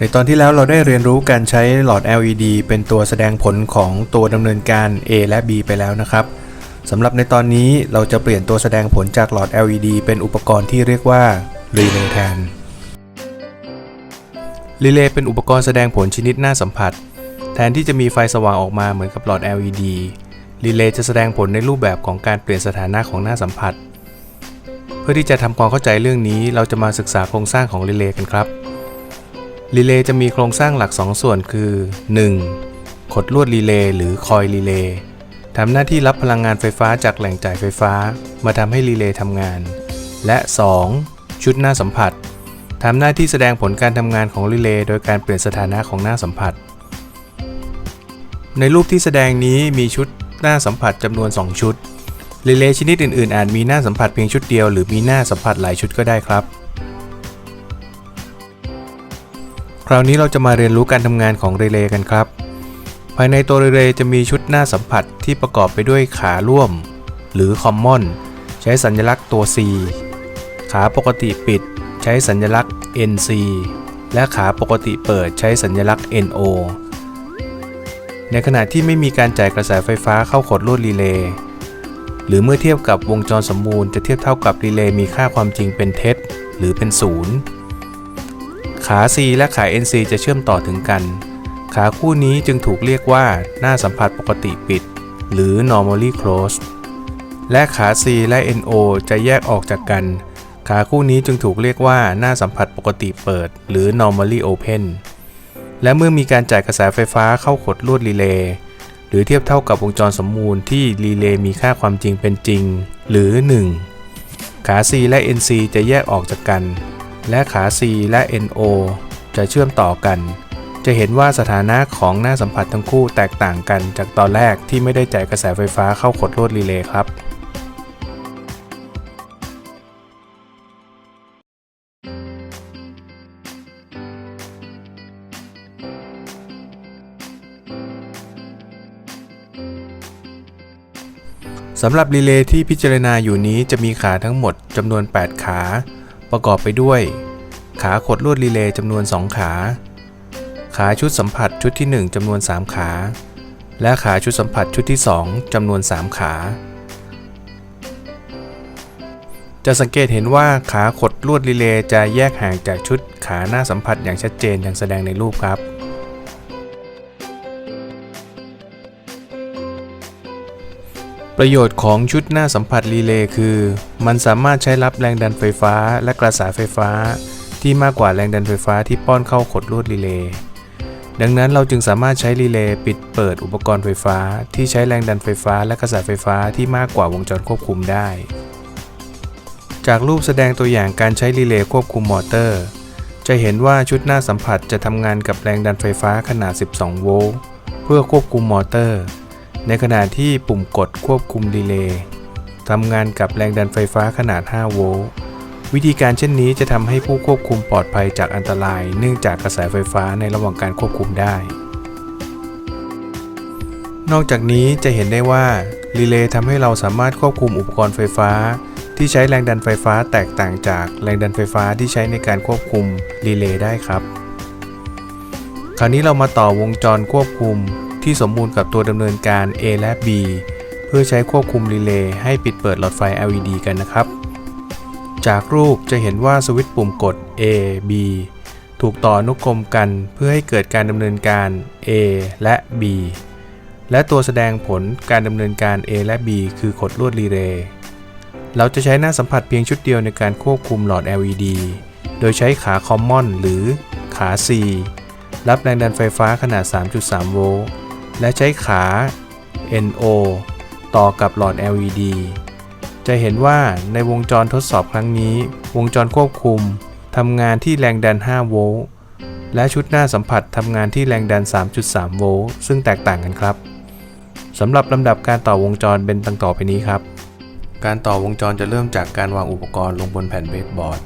ในตอนที่แล้วเราได้เรียนรู้การใช้หลอด LED เป็นตัวแสดงผลของตัวดำเนินการ A และ B ไปแล้วนะครับสำหรับในตอนนี้เราจะเปลี่ยนตัวแสดงผลจากหลอด LED เป็นอุปกรณ์ที่เรียกว่ารีเลย์แทนรีเลย์เป็นอุปกรณ์แสดงผลชนิดหน้าสัมผัส แทนที่จะมีไฟสว่างออกมาเหมือนกับหลอด LED รีเลย์จะแสดงผลในรูปแบบของการเปลี่ยนสถานะของหน้าสัมผัส เพื่อที่จะทำความเข้าใจเรื่องนี้ เราจะมาศึกษาโครงสร้างของรีเลย์กันครับ รีเลย์จะมีโครงสร้างหลัก 2 ส่วนคือ 1. ขดลวดรีเลย์หรือคอยรีเลย์ทำหน้าที่รับพลังงานไฟฟ้าจากแหล่งจ่ายไฟฟ้า มาทำให้รีเลย์ทำงาน และ 2. ชุดหน้าสัมผัสทำหน้าที่แสดงผลการทำงานของรีเลย์โดยการเปลี่ยนสถานะของหน้าสัมผัส ในรูปที่แสดงนี้มีชุดหน้าสัมผัสจำนวน 2 ชุดรีเลย์ชนิดอื่นๆ อาจมีหน้าสัมผัสเพียงชุดเดียวหรือมีหน้าสัมผัสหลายชุดก็ได้ครับ คราวนี้เราจะมาเรียนรู้การทำงานของรีเลย์กันครับ ภายในตัวรีเลย์จะมีชุดหน้าสัมผัสที่ประกอบไปด้วยขาร่วม หรือ Common ใช้สัญลักษณ์ตัว C ขาปกติปิด ใช้สัญลักษณ์ NC และขาปกติเปิดใช้สัญลักษณ์ NO ในขณะที่ไม่มีการจ่ายกระแสไฟฟ้าเข้าขดลวดรีเลย์หรือเมื่อเทียบกับวงจรสมบูรณ์จะเทียบเท่ากับรีเลย์มีค่าความจริงเป็นเท็จหรือเป็นศูนย์ ขา C และขา NC จะเชื่อมต่อถึงกัน ขาคู่นี้จึงถูกเรียกว่าหน้าสัมผัสปกติปิด หรือ normally closed และขา C และ NO จะแยกออกจากกัน ขาคู่นี้จึงถูกเรียกว่าหน้าสัมผัสปกติเปิด หรือ normally open และเมื่อมีการจ่ายกระแสไฟฟ้าเข้าขดลวดรีเลย์หรือเทียบเท่ากับวงจรสมมูลที่รีเลย์มีค่าความจริงเป็นจริง หรือ 1 ขา C และ NC จะแยกออกจากกัน และขา C และ NO จะเชื่อมต่อกัน จะเห็นว่าสถานะของหน้าสัมผัสทั้งคู่แตกต่างกันจากตอนแรกที่ไม่ได้จ่ายกระแสไฟฟ้าเข้าขดลวดรีเลย์ครับสำหรับรีเลย์ที่พิจารณาอยู่นี้จะมีขาทั้งหมดจำนวน 8 ขา ประกอบไปด้วย ขาขดลวดรีเลย์จำนวน 2 ขา ขาชุดสัมผัสชุดที่ 1จำนวน 3 ขา และขาชุดสัมผัสชุดที่ 2จำนวน 3 ขา จะสังเกตเห็นว่าขาขดลวดรีเลย์จะแยกห่างจากชุดขาหน้าสัมผัสอย่างชัดเจนอย่างแสดงในรูปครับ ประโยชน์ของชุดหน้าสัมผัสรีเลย์คือ มันสามารถใช้รับแรงดันไฟฟ้าและกระแสไฟฟ้า ที่มากกว่าแรงดันไฟฟ้าที่ป้อนเข้าขดลวดรีเลย์ดังนั้นเราจึงสามารถใช้รีเลย์ปิดเปิดอุปกรณ์ไฟฟ้า ที่ใช้แรงดันไฟฟ้าและกระแสไฟฟ้าที่มากกว่าวงจรควบคุมได้ จากรูปแสดงตัวอย่างการใช้รีเลย์ควบคุมมอเตอร์ จะเห็นว่าชุดหน้าสัมผัสจะทำงานกับแรงดันไฟฟ้าขนาด 12 โวลต์เพื่อควบคุมมอเตอร์ ในขณะที่ปุ่มกดควบคุมรีเลย์ทำงานกับแรงดันไฟฟ้าขนาด 5 โวลต์ วิธีการเช่นนี้จะทำให้ผู้ควบคุมปลอดภัยจากอันตราย เนื่องจากกระแสไฟฟ้าในระหว่างการควบคุมได้ นอกจากนี้จะเห็นได้ว่ารีเลย์ทำให้เราสามารถควบคุมอุปกรณ์ไฟฟ้า ที่ใช้แรงดันไฟฟ้าแตกต่างจากแรงดันไฟฟ้าที่ใช้ในการควบคุมรีเลย์ได้ครับ คราวนี้เรามาต่อวงจรควบคุม ที่สมบูรณ์กับตัวดำเนินการ A และ B เพื่อใช้ควบคุมรีเลย์ให้ปิดเปิดหลอดไฟ LED กันนะครับ จากรูปจะเห็นว่าสวิตช์ปุ่มกด A B ถูกต่อนุกรมกันเพื่อให้เกิดการดำเนินการ A และ B และตัวแสดงผลการดำเนินการ A และ B คือขดลวดรีเลย์เราจะใช้หน้าสัมผัสเพียงชุดเดียวในการควบคุมหลอด LED โดยใช้ขา Common หรือขา C รับแรงดันไฟฟ้าขนาด 3.3 โวลต์ และใช้ขา NO ต่อกับหลอด LED จะเห็นว่าในวงจรทดสอบครั้งนี้ วงจรควบคุมทำงานที่แรงดัน 5 โวลต์ และชุดหน้าสัมผัสทำงานที่แรงดัน 3.3 โวลต์ซึ่งแตกต่างกันครับสำหรับลำดับการต่อวงจรเป็นดังต่อไปนี้ครับ การต่อวงจรจะเริ่มจากการวางอุปกรณ์ลงบนแผ่นเบสบอร์ด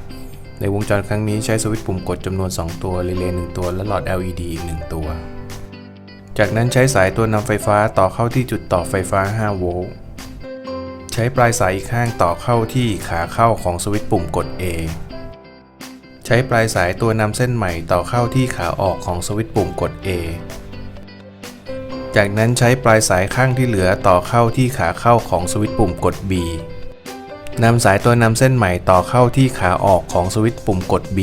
ในวงจรครั้งนี้ใช้สวิตช์ปุ่มกดจำนวน 2 ตัวรีเลย์1ตัว และหลอด LED อีก 1 ตัว จากนั้นใช้สายตัวนำไฟฟ้าต่อเข้าที่จุดต่อไฟฟ้า 5 โวลต์ ใช้ปลายสายอีกข้างต่อเข้าที่ขาเข้าของสวิตช์ปุ่มกด A ใช้ปลายสายตัวนำเส้นใหม่ต่อเข้าที่ขาออกของสวิตช์ปุ่มกด A จากนั้นใช้ปลายสายข้างที่เหลือต่อเข้าที่ขาเข้าของสวิตช์ปุ่มกด B นำสายตัวนำเส้นใหม่ต่อเข้าที่ขาออกของสวิตช์ปุ่มกด B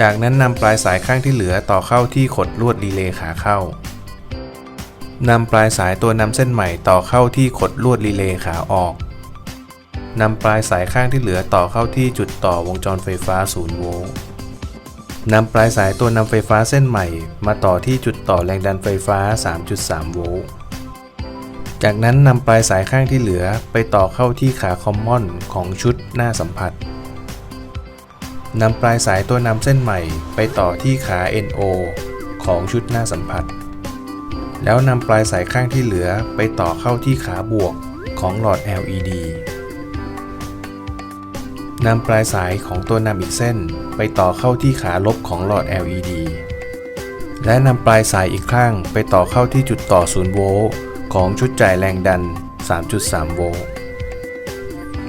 จากนั้นนำปลายสายข้างที่เหลือต่อเข้าที่ขดลวดรีเลย์ขาเข้านำปลายสายตัวนำเส้นใหม่ต่อเข้าที่ขดลวดรีเลย์ขาออกนำปลายสายข้างที่เหลือต่อเข้าที่จุดต่อวงจรไฟฟ้า 0 โวลต์นำปลายสายตัวนำไฟฟ้าเส้นใหม่ มาต่อที่จุดต่อแรงดันไฟฟ้า 3.3 โวลต์ จากนั้นนำปลายสายข้างที่เหลือไปต่อเข้าที่ขาคอมมอนของชุดหน้าสัมผัส นำปลายสายตัวนำเส้นใหม่ไปต่อที่ขา NO ของชุดหน้าสัมผัส แล้วนำปลายสายข้างที่เหลือไปต่อเข้าที่ขาบวกของหลอด LED นำปลายสายของตัวนำอีกเส้นไปต่อเข้าที่ขาลบของหลอด LED และนำปลายสายอีกข้างไปต่อเข้าที่จุดต่อ 0 โวลต์ของชุดจ่ายแรงดัน 3.3 โวลต์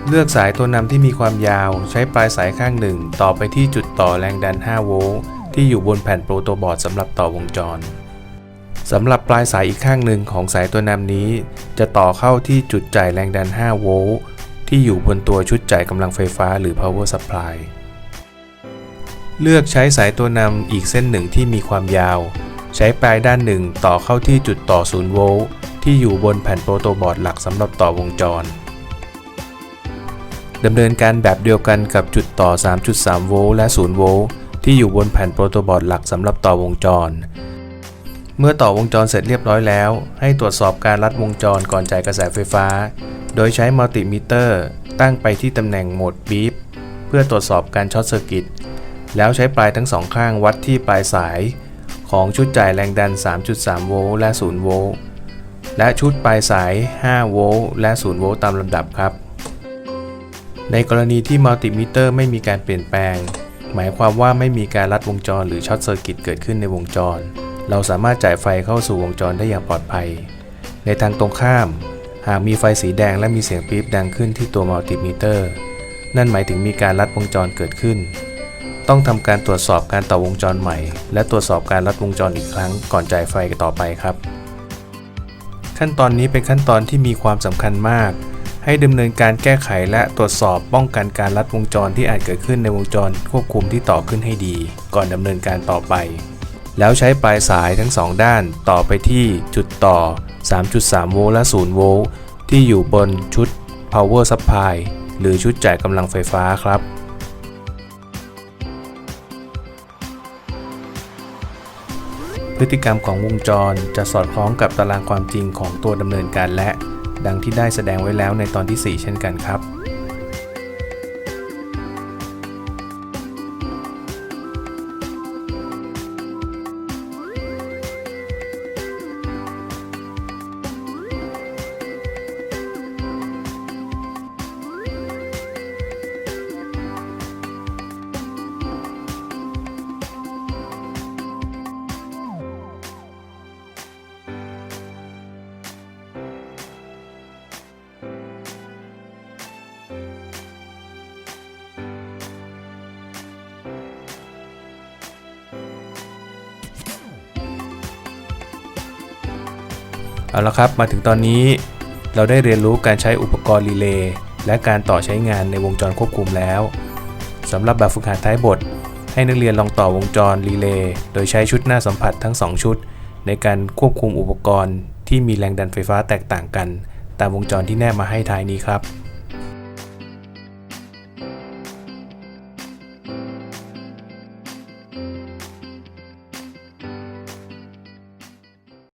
เลือกสายตัวนำที่มีความยาว ใช้ปลายสายข้างหนึ่ง ต่อไปที่จุดต่อแรงดัน 5 โวลต์ที่อยู่บนแผ่นโปรโตบอร์ดสำหรับต่อวงจรสำหรับปลายสายอีกข้างหนึ่งของสายตัวนำนี้ จะต่อเข้าที่จุดจ่ายแรงดัน 5 โวลต์ที่อยู่บนตัวชุดจ่ายกำลังไฟฟ้าหรือ power supply เลือกใช้สายตัวนำอีกเส้นหนึ่งที่มีความยาว ใช้ปลายด้านหนึ่งต่อเข้าที่จุดต่อ 0 โวลต์ที่อยู่บนแผ่นโปรโตบอร์ดหลักสำหรับต่อวงจร ดำเนินการแบบเดียวกันกับจุดต่อ 3.3 โวลต์และ 0 โวลต์ที่อยู่บนแผ่นโปรโตบอร์ดหลักสำหรับต่อวงจร เมื่อต่อวงจรเสร็จเรียบร้อยแล้ว ให้ตรวจสอบการลัดวงจรก่อนจ่ายกระแสไฟฟ้า โดยใช้มัลติมิเตอร์ ตั้งไปที่ตำแหน่งโหมดบีฟเพื่อตรวจสอบการช็อตเซอร์กิตแล้วใช้ปลายทั้งสองข้างวัดที่ปลายสาย ของชุดจ่ายแรงดัน 3.3 โวลต์และ 0 โวลต์และชุดปลายสาย 5 โวลต์และ 0 โวลต์ตามลำดับครับ ในกรณีที่มัลติมิเตอร์ไม่มีการเปลี่ยนแปลง หมายความว่าไม่มีการลัดวงจรหรือช็อตเซอร์กิตเกิดขึ้นในวงจร เราสามารถจ่ายไฟเข้าสู่วงจรได้อย่างปลอดภัย ในทางตรงข้าม หากมีไฟสีแดงและมีเสียงปี๊บดังขึ้นที่ตัวมัลติมิเตอร์ นั่นหมายถึงมีการลัดวงจรเกิดขึ้น ต้องทำการตรวจสอบการต่อวงจรใหม่ และตรวจสอบการลัดวงจรอีกครั้งก่อนจ่ายไฟต่อไปครับ ขั้นตอนนี้เป็นขั้นตอนที่มีความสำคัญมาก ให้ดำเนินการแก้ไขและตรวจสอบป้องกันการลัดวงจรที่อาจเกิดขึ้นในวงจรควบคุมที่ต่อขึ้นให้ดี ก่อนดำเนินการต่อไป แล้วใช้ปลายสายทั้งสองด้านต่อไปที่จุดต่อ 3.3 โวลต์และ 0 โวลต์ที่อยู่บนชุด power supply หรือชุดจ่ายกำลังไฟฟ้าครับ พฤติกรรมของวงจรจะสอดคล้องกับตารางความจริงของตัวดำเนินการและ ดังที่ได้แสดงไว้แล้วในตอนที่ 4 เช่นกันครับ เอาละครับมาถึงตอนนี้เราได้เรียนรู้การใช้อุปกรณ์รีเลย์และการต่อใช้งานในวงจรควบคุมแล้วสำหรับแบบฝึกหัดท้ายบท ให้นักเรียนลองต่อวงจรรีเลย์โดยใช้ชุดหน้าสัมผัสทั้ง 2 ชุด ในการควบคุมอุปกรณ์ที่มีแรงดันไฟฟ้าแตกต่างกัน ตามวงจรที่แนบมาให้ท้ายนี้ครับ